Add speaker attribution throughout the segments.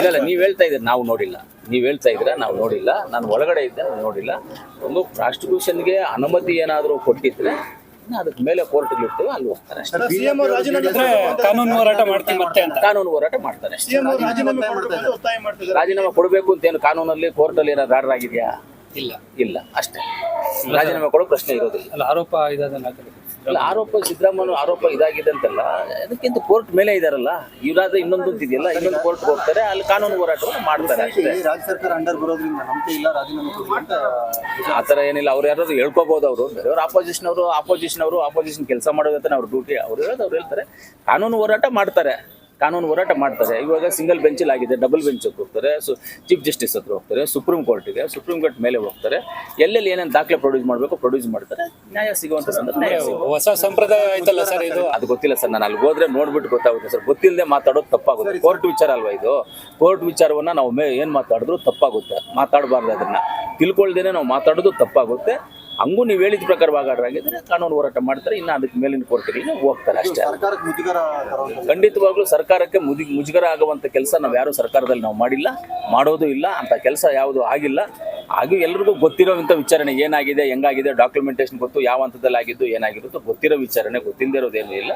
Speaker 1: ಇಲ್ಲ ನೀವು ಹೇಳ್ತಾ ಇದ್ದೀರಿ ನಾವು ನೋಡಿಲ್ಲ. ನೀವು ಹೇಳ್ತಾ ಇದ್ದೀರಾ ನಾವು ನೋಡಿಲ್ಲ. ನಾನು ಒಳಗಡೆ ಇದ್ದೆ ನಾನು ನೋಡಿಲ್ಲ. ಒಂದು ಪ್ರಾಸ್ಟಿಟ್ಯೂಷನ್ಗೆ ಅನುಮತಿ ಏನಾದರೂ ಕೊಟ್ಟಿದ್ರೆ ಅದಕ್ಕೆ ಮೇಲೆ ಕೋರ್ಟ್ ಇರ್ತೀವಿ ಅಲ್ಲಿ ಹೋಗ್ತಾರೆ
Speaker 2: ಕಾನೂನು ಹೋರಾಟ ಮಾಡ್ತೀವಿ ಮತ್ತೆ ಅಂತ.
Speaker 1: ಕಾನೂನು ಹೋರಾಟ ಮಾಡ್ತಾರೆ ಅಷ್ಟೇ.
Speaker 3: ಸಿಎಂ ರಾಜೀನಾಮೆ ಕೊಡಬೇಕು ಅಂತ ಒತ್ತಾಯ
Speaker 1: ರಾಜೀನಾಮೆ ಕೊಡಬೇಕು ಅಂತ ಏನು ಕಾನೂನಲ್ಲಿ ಕೋರ್ಟಲ್ಲಿ ಏನಾದ್ರು ಆರ್ಡರ್ ಆಗಿದೆಯಾ?
Speaker 2: ಇಲ್ಲ.
Speaker 1: ಇಲ್ಲ ಅಷ್ಟೇ. ರಾಜೀನಾಮೆ ಕೊಡೋ ಪ್ರಶ್ನೆ ಇರೋದಿಲ್ಲ.
Speaker 2: ಅಲ್ಲ ಆರೋಪ ಇದಾದಲ್ಲ
Speaker 1: ಅಲ್ಲ ಆರೋಪ ಸಿದ್ದರಾಮಯ್ಯ ಆರೋಪ ಇದಾಗಿದೆ ಅಂತಲ್ಲ ಅದಕ್ಕಿಂತ ಕೋರ್ಟ್ ಮೇಲೆ ಇದಾರಲ್ಲ ಇವರಾದ್ರೆ ಇನ್ನೊಂದು ಇದೆಯಲ್ಲ ಇನ್ನೊಂದು ಕೋರ್ಟ್ ಹೋಗ್ತಾರೆ ಅಲ್ಲಿ ಕಾನೂನು ಹೋರಾಟವನ್ನು ಮಾಡ್ತಾರೆ
Speaker 4: ರಾಜ್ಯ ಸರ್ಕಾರ ಅಂಡರ್ ಬರೋದ್ರಿಂದ ನಂಬಿಕೆ ಇಲ್ಲ ರಾಜೀನಾಮೆ ಕೊಡಿ ಅಂತ
Speaker 1: ಆ ಥರ ಏನಿಲ್ಲ ಅವ್ರು ಯಾರಾದ್ರು ಹೇಳ್ಕೋಬಹುದು ಅವರು ಬೇರೆಯವ್ರು ಆಪೋಸಿಷನ್ ಅವರು ಆಪೋಸಿಷನ್ ಅವರು ಆಪೋಸಿಷನ್ ಕೆಲಸ ಮಾಡೋದಂತ ಅವ್ರ ಡ್ಯೂಟಿ ಅವ್ರು ಹೇಳೋದು ಅವ್ರು ಹೇಳ್ತಾರೆ. ಕಾನೂನು ಹೋರಾಟ ಮಾಡ್ತಾರೆ. ಕಾನೂನು ಹೋರಾಟ ಮಾಡ್ತಾರೆ. ಇವಾಗ ಸಿಂಗಲ್ ಬೆಂಚಲ್ಲಿ ಆಗಿದೆ ಡಬಲ್ ಬೆಂಚ್ ಹೋಗ್ತಾರೆ. ಸೊ ಚೀಫ್ ಜಸ್ಟಿಸ್ ಹತ್ರ ಹೋಗ್ತಾರೆ ಸುಪ್ರೀಂ ಕೋರ್ಟಿಗೆ ಸುಪ್ರೀಂ ಕೋರ್ಟ್ ಮೇಲೆ ಹೋಗ್ತಾರೆ. ಎಲ್ಲೆಲ್ಲಿ ಏನೇನು ದಾಖಲೆ ಪ್ರೊಡ್ಯೂಸ್ ಮಾಡಬೇಕು ಪ್ರೊಡ್ಯೂಸ್ ಮಾಡ್ತಾರೆ. ನ್ಯಾಯ ಸಿಗುವಂಥ ಸಂದರ್ಭ.
Speaker 2: ಹೊಸ ಸಂಪ್ರದಾಯ ಆಯ್ತಲ್ಲ ಸರ್ ಇದು?
Speaker 1: ಅದು ಗೊತ್ತಿಲ್ಲ ಸರ್ ನಾನು ಅಲ್ಲಿ ಹೋದ್ರೆ ನೋಡ್ಬಿಟ್ಟು ಗೊತ್ತಾಗುತ್ತೆ ಸರ್. ಗೊತ್ತಿಲ್ಲದೆ ಮಾತಾಡೋದು ತಪ್ಪಾಗುತ್ತೆ. ಕೋರ್ಟ್ ವಿಚಾರ ಅಲ್ವಾ ಇದು? ಕೋರ್ಟ್ ವಿಚಾರವನ್ನು ನಾವು ಮೇ ಏನು ಮಾತಾಡಿದ್ರು ತಪ್ಪಾಗುತ್ತೆ. ಮಾತಾಡಬಾರ್ದು ಅದನ್ನು. ತಿಳ್ಕೊಳ್ದೇನೆ ನಾವು ಮಾತಾಡೋದು ತಪ್ಪಾಗುತ್ತೆ. ಹಂಗೂ ನೀವು ಹೇಳಿದ ಪ್ರಕಾರವಾಗಿದ್ರೆ ಕಾನೂನು ಹೋರಾಟ ಮಾಡ್ತಾರೆ ಇನ್ನು ಅದಕ್ಕೆ ಮೇಲಿನ ಕೋರ್ಟ್ಗಳಿಗೆ ಹೋಗ್ತಾರೆ ಅಷ್ಟೇ. ಖಂಡಿತವಾಗ್ಲೂ ಸರ್ಕಾರಕ್ಕೆ ಮುದಿ ಮುಜುಗರ ಆಗುವಂಥ ಕೆಲಸ ನಾವು ಯಾರು ಸರ್ಕಾರದಲ್ಲಿ ನಾವು ಮಾಡಿಲ್ಲ ಮಾಡೋದು ಇಲ್ಲ ಅಂತ ಕೆಲಸ ಯಾವುದು ಆಗಿಲ್ಲ. ಹಾಗೂ ಎಲ್ರಿಗೂ ಗೊತ್ತಿರೋವಂಥ ವಿಚಾರಣೆ ಏನಾಗಿದೆ ಹೆಂಗಾಗಿದೆ ಡಾಕ್ಯುಮೆಂಟೇಶನ್ ಗೊತ್ತು ಯಾವ ಹಂತದಲ್ಲಿ ಆಗಿದ್ದು ಏನಾಗಿರುತ್ತೋ ಗೊತ್ತಿರೋ ವಿಚಾರಣೆ ಗೊತ್ತಿಲ್ಲದೆ ಇರೋದೇನೂ ಇಲ್ಲ.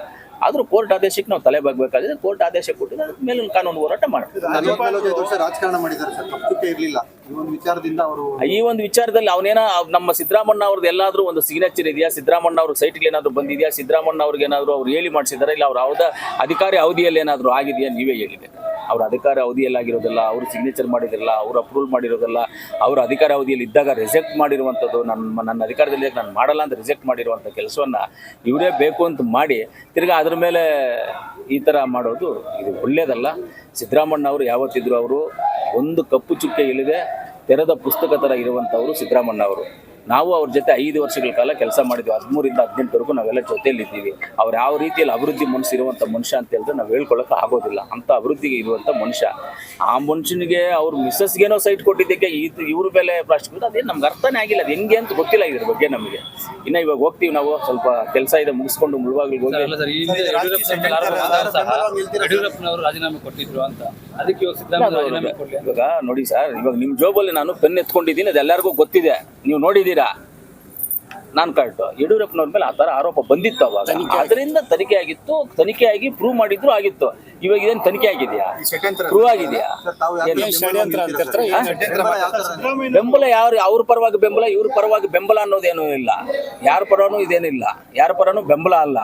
Speaker 1: ಆದರೂ ಕೋರ್ಟ್ ಆದೇಶಕ್ಕೆ ನಾವು ತಲೆ ಬಾಗಬೇಕಾಗಿದೆ ಕೋರ್ಟ್ ಆದೇಶ ಕೊಟ್ಟು ಮೇಲಿನ ಕಾನೂನು ಹೋರಾಟ ಮಾಡ್ತೀವಿ.
Speaker 4: ರಾಜಕಾರಣ ಮಾಡಿದ್ದಾರೆ ಸರ್ ತಪ್ಪುತ್ತೆ ಇರ್ಲಿಲ್ಲ. ಈ ಒಂದು ವಿಚಾರದಿಂದ ಅವರು
Speaker 1: ಈ ಒಂದು ವಿಚಾರದಲ್ಲಿ ಅವನೇನ ನಮ್ಮ ಸಿದ್ದರಾಮಣ್ಣ ಅವ್ರದ್ದು ಎಲ್ಲಾದ್ರೂ ಒಂದು ಸಿಗ್ನೇಚರ್ ಇದೆಯಾ? ಸಿದ್ದರಾಮಣ್ಣ ಅವ್ರ ಸೈಟ್ಗೆ ಏನಾದ್ರು ಬಂದಿದೆಯಾ? ಸಿದ್ದರಾಮಣ್ಣ ಅವ್ರಿಗೆ ಏನಾದ್ರು ಅವ್ರು ಹೇಳಿ ಮಾಡಿಸಿದಾರೆ? ಇಲ್ಲ ಅವ್ರ ಯಾವ್ದ ಅಧಿಕಾರಿ ಅವಧಿಯಲ್ಲಿ ಏನಾದ್ರು ಆಗಿದೆಯಾ? ನೀವೇ ಹೇಳಿದೆ ಅವ್ರ ಅಧಿಕಾರ ಅವಧಿಯಲ್ಲಿ ಅವರು ಸಿಗ್ನೇಚರ್ ಮಾಡಿದಿಲ್ಲ ಅವರು ಅಪ್ರೂವಲ್ ಮಾಡಿರೋದಿಲ್ಲ, ಅವರ ಅಧಿಕಾರ ಅವಧಿಯಲ್ಲಿ ಇದ್ದಾಗ ರಿಜೆಕ್ಟ್ ಮಾಡಿರುವಂಥದ್ದು ನನ್ನ ನನ್ನ ಅಧಿಕಾರದಲ್ಲಿ ನಾನು ಮಾಡಲ್ಲ ಅಂತ ರಿಜೆಕ್ಟ್ ಮಾಡಿರುವಂಥ ಕೆಲಸವನ್ನು ಇವರೇ ಬೇಕು ಅಂತ ಮಾಡಿ ತಿರ್ಗಿ ಅದ್ರ ಮೇಲೆ ಈ ಥರ ಮಾಡೋದು ಇದು ಒಳ್ಳೆಯದಲ್ಲ ಸಿದ್ದರಾಮಣ್ಣ ಅವರು ಯಾವತ್ತಿದ್ರು ಅವರು ಒಂದು ಕಪ್ಪು ಚುಕ್ಕೆ ಇಲ್ಲದೆ ತೆರೆದ ಪುಸ್ತಕ ಥರ ಇರುವಂಥವರು ಸಿದ್ದರಾಮಣ್ಣ ಅವರು. ನಾವು ಅವ್ರ ಜೊತೆ ಐದು ವರ್ಷಗಳ ಕಾಲ ಕೆಲಸ ಮಾಡಿದ್ವಿ. ಹದಿಮೂರಿಂದ ಹದಿನೆಂಟವರೆಗೂ ನಾವೆಲ್ಲ ಜೊತೆಯಲ್ಲಿ ಇದ್ದೀವಿ. ಅವ್ರು ಯಾವ ರೀತಿಯಲ್ಲಿ ಅಭಿವೃದ್ಧಿ ಮನಸ್ಸಿರುವಂಥ ಮನುಷ್ಯ ಅಂತ ಹೇಳಿದ್ರೆ ನಾವು ಹೇಳ್ಕೊಳ್ಳೋಕೆ ಆಗೋದಿಲ್ಲ. ಅಂತ ಅಭಿವೃದ್ಧಿಗೆ ಇರುವಂಥ ಮನುಷ್ಯ. ಆ ಮನುಷ್ಯನಿಗೆ ಅವ್ರ ಮಿಸ್ಸಸ್ಗೇನೋ ಸೈಟ್ ಕೊಟ್ಟಿದ್ದಕ್ಕೆ ಇದು ಇವ್ರ ಮೇಲೆ ಪ್ಲಾಸ್ಟಿಕ್ ಅದೇನು ನಮ್ಗೆ ಅರ್ಥನೇ ಆಗಿಲ್ಲ. ಅದು ಹೆಂಗೆ ಅಂತ ಗೊತ್ತಿಲ್ಲ ಇದ್ರ ಬಗ್ಗೆ ನಮಗೆ. ಇನ್ನು ಇವಾಗ ಹೋಗ್ತೀವಿ ನಾವು ಸ್ವಲ್ಪ ಕೆಲಸ ಇದೆ ಮುಗಿಸ್ಕೊಂಡು ಮುಳುವಾಗ್ಲಿಗೆ ಹೋಗಿ.
Speaker 2: ರಾಜೀನಾಮೆ ಕೊಟ್ಟಿದ್ರು ಅಂತ. ಅದಕ್ಕೆ ಇವಾಗ
Speaker 1: ನೋಡಿ ಸರ್ ಇವಾಗ ನಿಮ್ಮ ಜೋಬಲ್ಲಿ ನಾನು ಪೆನ್ ಎತ್ಕೊಂಡಿದ್ದೀನಿ ಅದೆಲ್ಲರಿಗೂ ಗೊತ್ತಿದೆ. ನೀವು ನೋಡಿದ್ದೀರಾ? ನಾನು ಕರೆಕ್ಟ್. ಯಡಿಯೂರಪ್ಪನವ್ರ ಮೇಲೆ ಆ ತರ ಆರೋಪ ಬಂದಿತ್ತು ಅವಾಗ. ಅದರಿಂದ ತನಿಖೆ ಆಗಿತ್ತು. ತನಿಖೆ ಆಗಿ ಪ್ರೂವ್ ಮಾಡಿದ್ರು ಆಗಿತ್ತು. ಇವಾಗ ಇದೇನು ತನಿಖೆ ಆಗಿದೆಯಾ? ಪ್ರೂವ್ ಆಗಿದೆಯಾ?
Speaker 4: ಬೆಂಬಲ
Speaker 1: ಯಾರು? ಅವ್ರ ಪರವಾಗಿ ಬೆಂಬಲ ಇವ್ರ ಪರವಾಗಿ ಬೆಂಬಲ ಅನ್ನೋದೇನೂ ಇಲ್ಲ. ಯಾರ ಪರನೂ ಇದೇನಿಲ್ಲ. ಯಾರ ಪರನೂ ಬೆಂಬಲ ಅಲ್ಲ.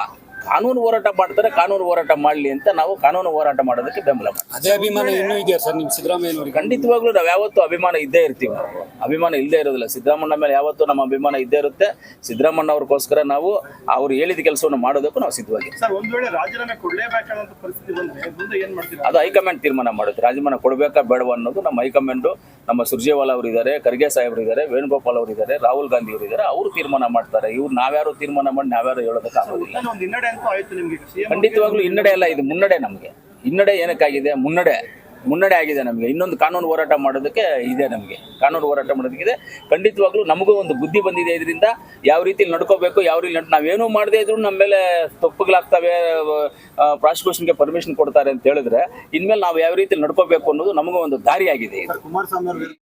Speaker 1: ಕಾನೂನು ಹೋರಾಟ ಮಾಡ್ತಾರೆ ಕಾನೂನು ಹೋರಾಟ ಮಾಡಲಿ ಅಂತ ನಾವು ಕಾನೂನು ಹೋರಾಟ ಮಾಡೋದಕ್ಕೆ ಬೆಂಬಲ ಮಾಡ್ತೀವಿ.
Speaker 2: ಅದೇ ಅಭಿಮಾನ ಇನ್ನೂ ಇದೆಯಾ ಸರ್ ನಿಮ್ ಸಿದ್ದರಾಮಯ್ಯನವರಿಗೆ.
Speaker 1: ಖಂಡಿತವಾಗ್ಲೂ ನಾವು ಯಾವತ್ತೂ ಅಭಿಮಾನ ಇದ್ದೇ ಇರ್ತೀವಿ. ಅಭಿಮಾನ ಇಲ್ಲದೆ ಇರೋದಿಲ್ಲ. ಸಿದ್ದರಾಮಣ್ಣ ಮೇಲೆ ಯಾವತ್ತೂ ನಮ್ಮ ಅಭಿಮಾನ ಇದ್ದೇ ಇರುತ್ತೆ. ಸಿದ್ದರಾಮಣ್ಣ ಅವ್ರಿಗೋಸ್ಕರ ನಾವು ಅವ್ರು ಹೇಳಿದ ಕೆಲಸವನ್ನು ಮಾಡೋದಕ್ಕೂ ನಾವು ಸಿದ್ಧವಾಗಿದ್ದೀವಿ
Speaker 3: ಸರ್ ಒಂದ್ ವೇಳೆ ರಾಜೀನಾಮೆ ಕೊಡ್ಲೇಬೇಕಾದಂತ ಪರಿಸ್ಥಿತಿ ಬಂದ್ರೆ ಮುಂದೆ ಏನ್ ಮಾಡ್ತೀರಾ?
Speaker 1: ಅದು ಹೈಕಮಾಂಡ್ ತೀರ್ಮಾನ ಮಾಡುತ್ತೆ. ರಾಜೀನಾಮೆ ಕೊಡಬೇಕಾ ಬೇಡವಾ ಅನ್ನೋದು ನಮ್ಮ ಹೈಕಮಾಂಡು ನಮ್ಮ ಸುರ್ಜೇವಾಲ ಅವರು ಇದ್ದಾರೆ ಖರ್ಗೆ ಸಾಹೇಬ್ರು ಇದ್ದಾರೆ ವೇಣುಗೋಪಾಲ್ ಅವರು ಇದ್ದಾರೆ ರಾಹುಲ್ ಗಾಂಧಿ ಅವರು ಇದ್ದಾರೆ ಅವರು ತೀರ್ಮಾನ ಮಾಡ್ತಾರೆ. ಇವ್ರು ನಾವ್ಯಾರು ತೀರ್ಮಾನ ಮಾಡಿ ನಾವ್ಯಾರು ಹೇಳೋದಕ್ಕೆ ಆಗೋದಿಲ್ಲ.
Speaker 3: ಒಟ್ನಲ್ಲಿ ಹಿನ್ನಡೆ ಅಂತ ಆಯ್ತು ನಿಮ್ಗೆ ಸಿಎಂ
Speaker 1: ಖಂಡಿತವಾಗ್ಲೂ ಹಿನ್ನಡೆ ಅಲ್ಲ ಇದು ಮುನ್ನಡೆ ನಮಗೆ. ಹಿನ್ನಡೆ ಏನಕ್ಕಾಗಿದೆ? ಮುನ್ನಡೆ. ಮುನ್ನಡೆ ಆಗಿದೆ ನಮಗೆ. ಇನ್ನೊಂದು ಕಾನೂನು ಹೋರಾಟ ಮಾಡೋದಕ್ಕೆ ಇದೆ ನಮಗೆ. ಕಾನೂನು ಹೋರಾಟ ಮಾಡೋದಕ್ಕಿದೆ ಖಂಡಿತವಾಗ್ಲೂ ನಮಗೂ ಒಂದು ಬುದ್ಧಿ ಬಂದಿದೆ ಇದರಿಂದ. ಯಾವ ರೀತಿ ನಡ್ಕೋಬೇಕು, ಯಾವ ರೀತಿ ನಡ್ ನಾವೇನೂ ಮಾಡದೇ ಇದ್ರು ನಮ್ಮ ಮೇಲೆ ತಪ್ಪುಗಳಾಗ್ತವೆ ಪ್ರಾಸಿಕ್ಯೂಷನ್ಗೆ ಪರ್ಮಿಷನ್ ಕೊಡ್ತಾರೆ ಅಂತ ಹೇಳಿದ್ರೆ, ಇನ್ಮೇಲೆ ನಾವು ಯಾವ ರೀತಿ ನಡ್ಕೋಬೇಕು ಅನ್ನೋದು ನಮಗೂ ಒಂದು ದಾರಿಯಾಗಿದೆ
Speaker 4: ಕುಮಾರಸ್ವಾಮಿ